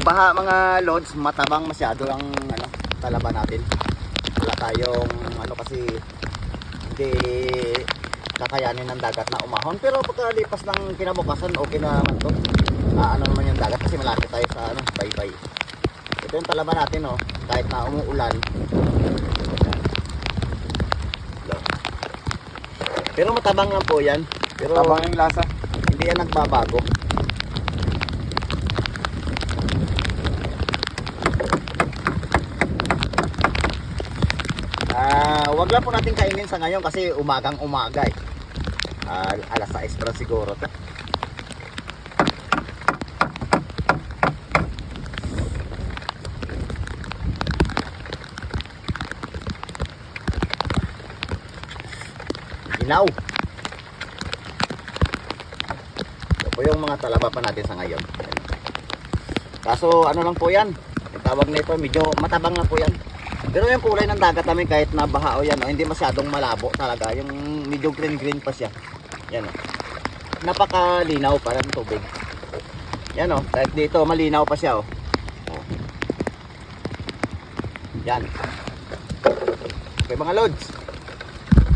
nagbaha mga lods, matabang masyado ang ano, talaba natin. Wala tayong ano kasi hindi kakayanin ng dagat na umahon. Pero pagkalipas ng kinabukasan, okay na naman to. Ah, ano naman yung dagat kasi malapit tayo sa ano, baybay. Ito yung talaba natin, oh. Kahit na umuulan. Pero matabang lang po yan. Pero Tabang yung lasa. hindi yan nagbabago. Wag lang po natin kainin sa ngayon kasi umagang umaga eh. Ah, alas 6 pa siguro to. Ginaw. Ito po yung mga talaba pa natin sa ngayon. Kaso ano lang po yan. Tawag nito medyo matabang na po yan. Pero yung kulay ng dagat namin kahit na baha o yan, oh, hindi masyadong malabo talaga. Yung medyo green green pa siya. Yan o. Napakalinaw pa ng tubig. Yan o. Kahit dito malinaw pa siya o. Oh. Yan. Okay mga lods.